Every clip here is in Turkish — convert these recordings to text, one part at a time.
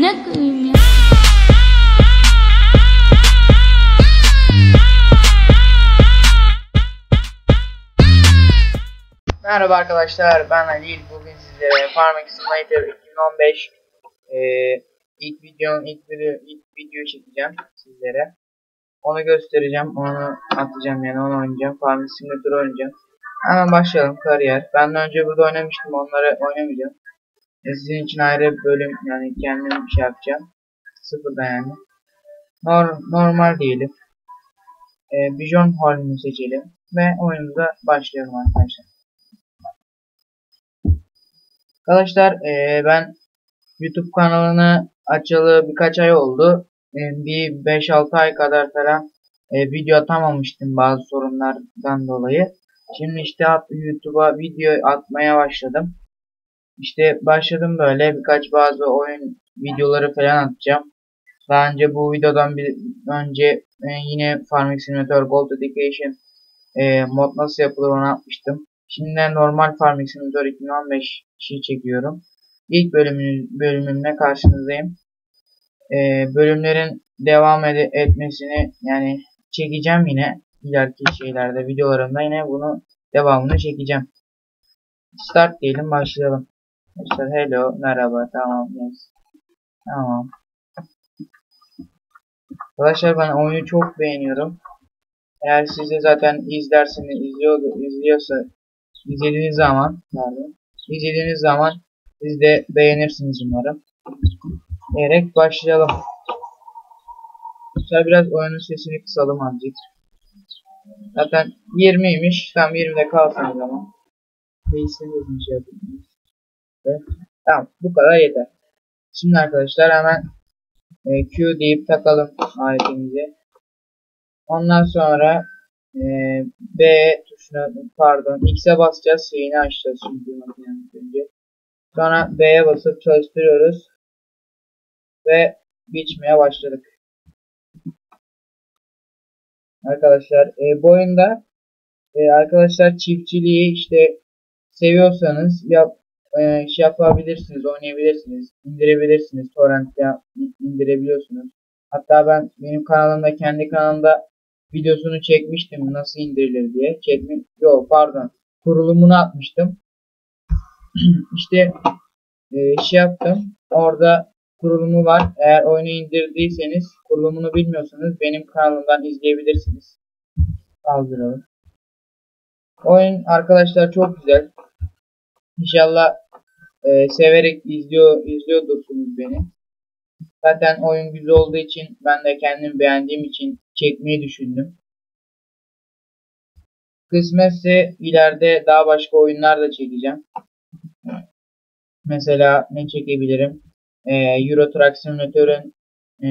Amına koyayım ya. Merhaba arkadaşlar ben Halil bugün sizlere Farming Simulator 2015 e, ilk videonun ilk video ilk video çekeceğim sizlere. Onu göstereceğim, onu atacağım yani onu oynayacağım. Farming Simulator oynayacağım. Hemen başlayalım kariyer. Ben de önce burada oynamıştım onları oynamayacağım. E, sizin için ayrı bir bölüm yani kendim bir şey yapacağım. Sıfırdan yani. Nor normal diyelim. E, Bijon Hall'ını seçelim ve oyunumuza başlayalım arkadaşlar. Arkadaşlar e, ben YouTube kanalını açalı birkaç ay oldu. E, bir 5-6 ay kadar falan e, video atamamıştım bazı sorunlardan dolayı. Şimdi işte YouTube'a video atmaya başladım. İşte başladım böyle birkaç bazı oyun videoları falan atacağım. Daha önce bu videodan bir önce e, yine Farming Simulator Gold Education e, mod nasıl yapılır onu atmıştım. Şimdi normal Farming Simulator 2015 şey çekiyorum. İlk bölümün, bölümümle karşınızdayım. Ee, bölümlerin devam ed etmesini yani çekeceğim yine ileriki şeylerde videolarımda yine bunu devamını çekeceğim. Start diyelim başlayalım. İşte hello merhaba tamam yes. Tamam. Arkadaşlar ben oyunu çok beğeniyorum. Eğer siz de zaten izlersiniz, izliyor, izliyorsa izlediğiniz zaman pardon, izlediğiniz zaman siz de beğenirsiniz umarım. Diyerek başlayalım. Şöyle biraz oyunun sesini kısalım azıcık. Zaten 20'ymiş. Tam 20'de kalsın o zaman. Değilseniz bir şey yapayım. Tamam bu kadar yeter. Şimdi arkadaşlar hemen e, Q deyip takalım aletimizi. Ondan sonra e, B tuşuna pardon X'e basacağız şeyini açacağız makinenin önce. Sonra B'ye basıp çalıştırıyoruz. Ve biçmeye başladık. Arkadaşlar e, bu oyunda e, arkadaşlar çiftçiliği işte seviyorsanız yap, e, şey yapabilirsiniz, oynayabilirsiniz, indirebilirsiniz, torrentte indirebiliyorsunuz. Hatta ben benim kanalımda kendi kanalımda videosunu çekmiştim nasıl indirilir diye. Çekmi yok pardon kurulumunu atmıştım. işte e, şey yaptım. Orada kurulumu var. Eğer oyunu indirdiyseniz kurulumunu bilmiyorsanız benim kanalımdan izleyebilirsiniz. Kaldıralım. Oyun arkadaşlar çok güzel. İnşallah e, severek izliyor izliyordursunuz beni. Zaten oyun güzel olduğu için ben de kendim beğendiğim için çekmeyi düşündüm. Kısmetse ileride daha başka oyunlar da çekeceğim. Mesela ne çekebilirim? Ee, Euro Truck Simulator'ın e,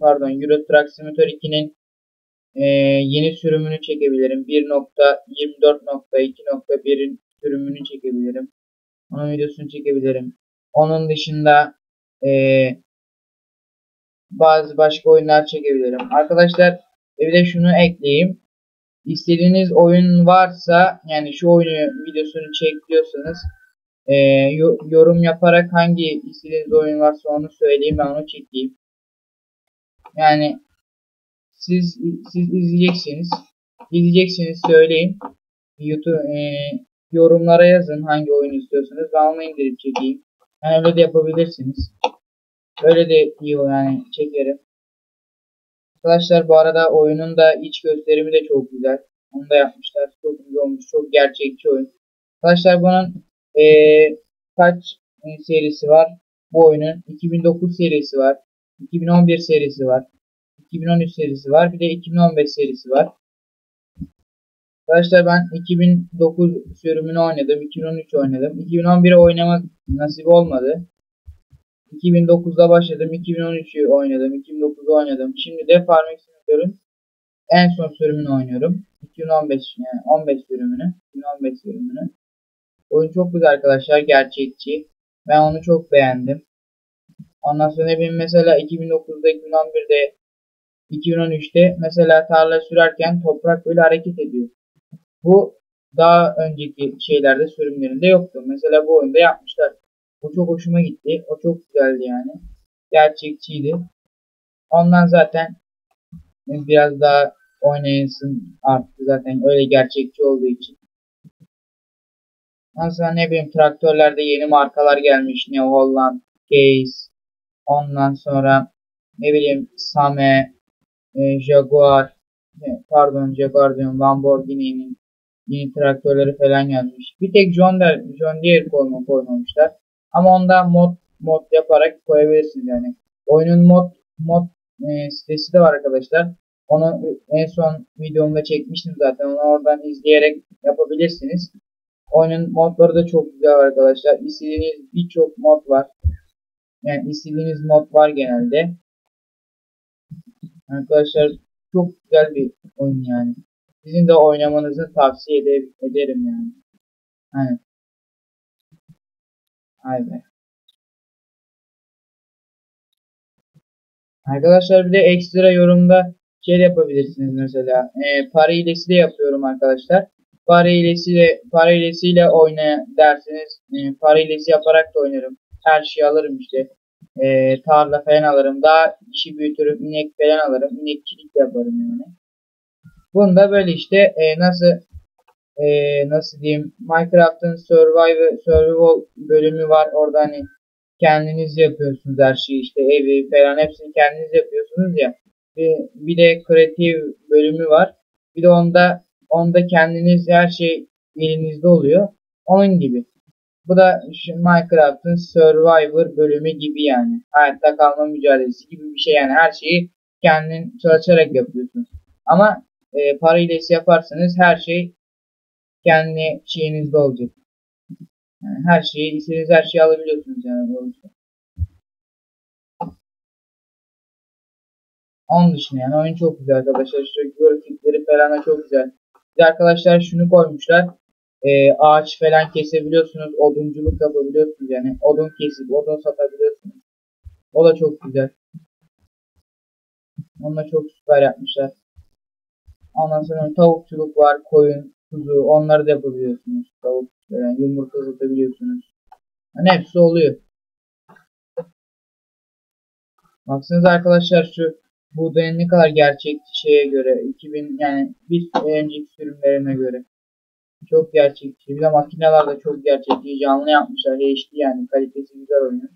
pardon Euro Truck Simulator 2'nin e, yeni sürümünü çekebilirim. 1.24.2.1'in sürümünü çekebilirim. Onun videosunu çekebilirim. Onun dışında e, bazı başka oyunlar çekebilirim. Arkadaşlar bir de şunu ekleyeyim. İstediğiniz oyun varsa yani şu oyunu videosunu çekiyorsanız e, yorum yaparak hangi istediğiniz oyun varsa onu söyleyeyim ben onu çekeyim. Yani siz siz izleyeceksiniz. İzleyeceksiniz söyleyin. YouTube e, yorumlara yazın hangi oyun istiyorsanız ben onu indirip çekeyim. Yani öyle de yapabilirsiniz. Öyle de iyi yani çekerim. Arkadaşlar bu arada oyunun da iç gösterimi de çok güzel. Onu da yapmışlar. Çok güzel olmuş. Çok gerçekçi oyun. Arkadaşlar bunun ee, kaç e, serisi var? Bu oyunun 2009 serisi var. 2011 serisi var. 2013 serisi var. Bir de 2015 serisi var. Arkadaşlar ben 2009 sürümünü oynadım. 2013 oynadım. 2011'e oynamak nasip olmadı. 2009'da başladım. 2013'ü oynadım. 2009'u oynadım. Şimdi de Farming Simulator'ın en son sürümünü oynuyorum. 2015 yani 15 sürümünü. 2015 sürümünü. Oyun çok güzel arkadaşlar. Gerçekçi. Ben onu çok beğendim. Ondan sonra benim mesela 2009'da, 2011'de, 2013'te mesela tarla sürerken toprak böyle hareket ediyor. Bu daha önceki şeylerde sürümlerinde yoktu. Mesela bu oyunda yapmışlar. O çok hoşuma gitti. O çok güzeldi yani. Gerçekçiydi. Ondan zaten biraz daha oynayasın arttı zaten öyle gerçekçi olduğu için. Mesela ne bileyim traktörlerde yeni markalar gelmiş. New Holland, Case. Ondan sonra ne bileyim Same, e, Jaguar, e, pardon Jaguar diyorum Lamborghini'nin yeni traktörleri falan gelmiş. Bir tek John Deere, John Deere koyma koymamışlar. Ama onda mod mod yaparak koyabilirsiniz yani. Oyunun mod mod e, sitesi de var arkadaşlar. Onu en son videomda çekmiştim zaten. Onu oradan izleyerek yapabilirsiniz. Oyunun modları da çok güzel arkadaşlar. İstediğiniz birçok mod var. Yani istediğiniz mod var genelde. Arkadaşlar çok güzel bir oyun yani. Sizin de oynamanızı tavsiye ede ederim yani. Hani. Hay be. Arkadaşlar bir de ekstra yorumda şey yapabilirsiniz mesela. E, para hilesi de yapıyorum arkadaşlar. Para hilesiyle, para hilesiyle oyna derseniz e, para hilesi yaparak da oynarım. Her şeyi alırım işte. E, tarla falan alırım. Daha işi büyütürüm. inek falan alırım. İnekçilik de yaparım yani. Bunda böyle işte e, nasıl e, nasıl diyeyim Minecraft'ın survival, survival bölümü var. Orada hani kendiniz yapıyorsunuz her şeyi işte evi falan hepsini kendiniz yapıyorsunuz ya. Bir, bir de kreatif bölümü var. Bir de onda onda kendiniz her şey elinizde oluyor. Onun gibi. Bu da Minecraft'ın Survivor bölümü gibi yani. Hayatta kalma mücadelesi gibi bir şey yani. Her şeyi kendin çalışarak yapıyorsunuz. Ama e, para hilesi yaparsanız her şey kendi şeyinizde olacak. Yani her şeyi, istediğiniz her şeyi alabiliyorsunuz yani doğrusu. Onun dışında yani oyun çok güzel arkadaşlar. Şu grafikleri falan da çok güzel. Bir arkadaşlar şunu koymuşlar. Ee, ağaç falan kesebiliyorsunuz. Odunculuk yapabiliyorsunuz yani. Odun kesip odun satabiliyorsunuz. O da çok güzel. Onu da çok süper yapmışlar. Ondan sonra tavukçuluk var. Koyun, kuzu onları da yapabiliyorsunuz. Tavuk yani yumurta satabiliyorsunuz. Yani hepsi oluyor. Baksanıza arkadaşlar şu buğdayın ne kadar gerçek şeye göre 2000 yani bir önceki sürümlerine göre çok gerçekçi. Bir de makineler de çok gerçekçi. Canlı yapmışlar. HD yani. Kalitesi güzel oyun.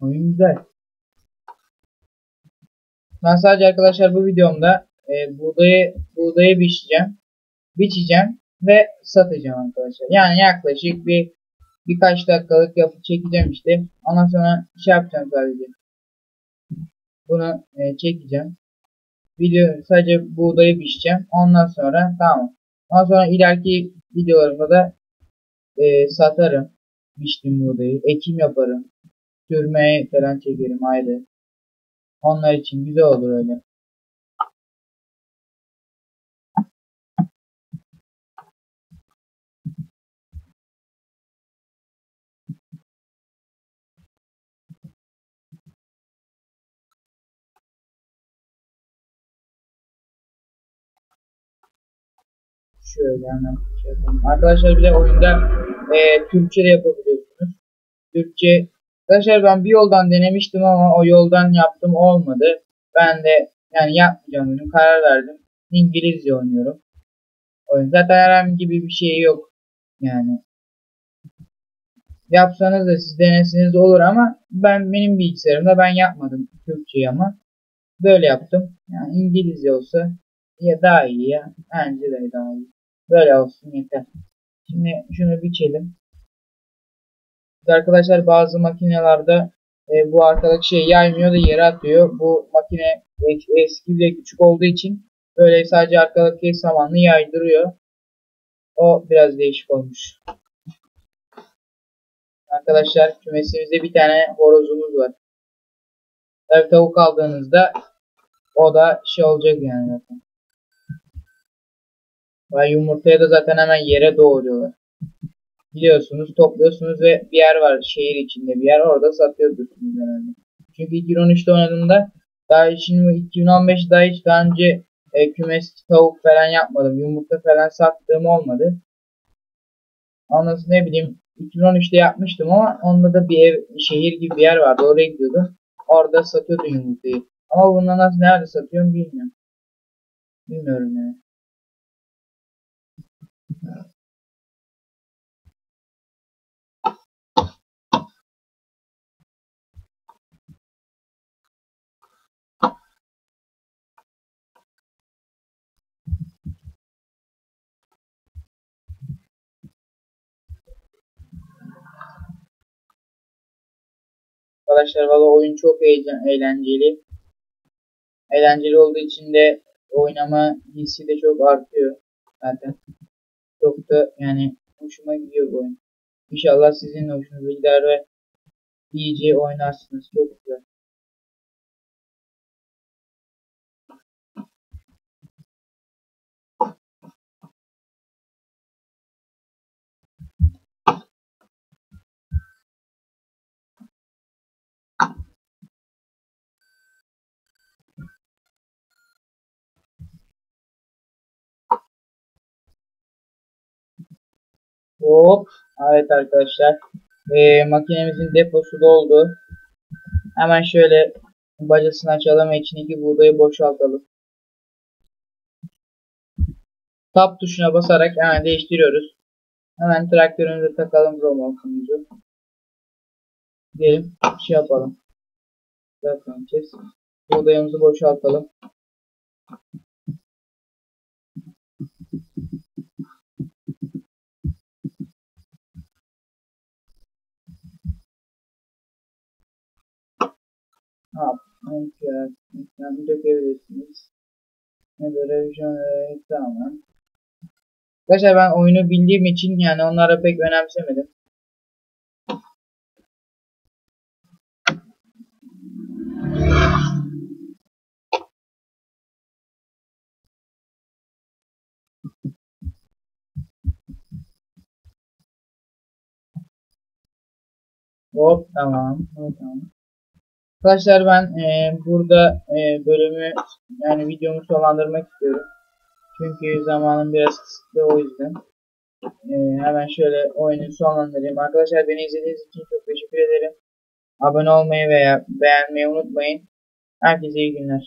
Oyun güzel. Ben sadece arkadaşlar bu videomda e, buğdayı buğdayı biçeceğim. Biçeceğim ve satacağım arkadaşlar. Yani yaklaşık bir birkaç dakikalık yapıp çekeceğim işte. Ondan sonra şey yapacağım sadece. Bunu e, çekeceğim. Video sadece buğdayı biçeceğim. Ondan sonra tamam. Ondan sonra ileriki videolarımda da e, satarım. Biçtim buğdayı. Ekim yaparım. Sürmeye falan çekerim ayrı. Onlar için güzel olur öyle. Şöyle hemen şey oyunda e, Türkçe de yapabiliyorsunuz. Türkçe Arkadaşlar ben bir yoldan denemiştim ama o yoldan yaptım olmadı. Ben de yani yapmayacağım dedim. Karar verdim. İngilizce oynuyorum. Oyun zaten herhangi bir şey yok. Yani yapsanız da siz denesiniz de olur ama ben benim bilgisayarımda ben yapmadım Türkçeyi ama böyle yaptım. Yani İngilizce olsa ya daha iyi ya. Bence de daha iyi. Böyle olsun yeter. Şimdi şunu biçelim. Arkadaşlar bazı makinelerde e, bu arkadaki şey yaymıyor da yere atıyor. Bu makine eski ve küçük olduğu için böyle sadece arkadaki samanlı yaydırıyor. O biraz değişik olmuş. Arkadaşlar kümesimizde bir tane horozumuz var. Tabi tavuk aldığınızda o da şey olacak yani. Ve yumurtaya da zaten hemen yere doğuruyorlar. Biliyorsunuz topluyorsunuz ve bir yer var şehir içinde bir yer orada satıyorsunuz genelde. Çünkü 2013'te oynadığımda daha şimdi 2015 daha hiç daha önce e, kümes tavuk falan yapmadım. Yumurta falan sattığım olmadı. Sonra ne bileyim 2013'te yapmıştım ama onda da bir ev, şehir gibi bir yer vardı. Oraya gidiyordum. Orada satıyordum yumurtayı. Ama bundan nasıl nerede satıyorum bilmiyorum. Bilmiyorum yani. Arkadaşlar valla oyun çok eğlenceli. Eğlenceli olduğu için de oynama hissi de çok artıyor zaten. Çok da yani hoşuma gidiyor bu oyun. İnşallah sizin de hoşunuza gider ve iyice oynarsınız. Çok güzel. Hop. Evet arkadaşlar. Ee, makinemizin deposu doldu. Hemen şöyle bacasını açalım ve içindeki buğdayı boşaltalım. Tab tuşuna basarak hemen değiştiriyoruz. Hemen traktörümüze takalım romorkumuzu. Diyelim şey yapalım. Zaten kes. Buğdayımızı boşaltalım. Ha, ekranı dökebilirsiniz. Ne böyle evet, tamam. Arkadaşlar ben oyunu bildiğim için yani onlara pek önemsemedim. Hop tamam. Hop, tamam. Arkadaşlar ben e, burada e, bölümü yani videomu sonlandırmak istiyorum. Çünkü zamanım biraz kısıtlı o yüzden. E, hemen şöyle oyunu sonlandırayım. Arkadaşlar beni izlediğiniz için çok teşekkür ederim. Abone olmayı veya beğenmeyi unutmayın. Herkese iyi günler.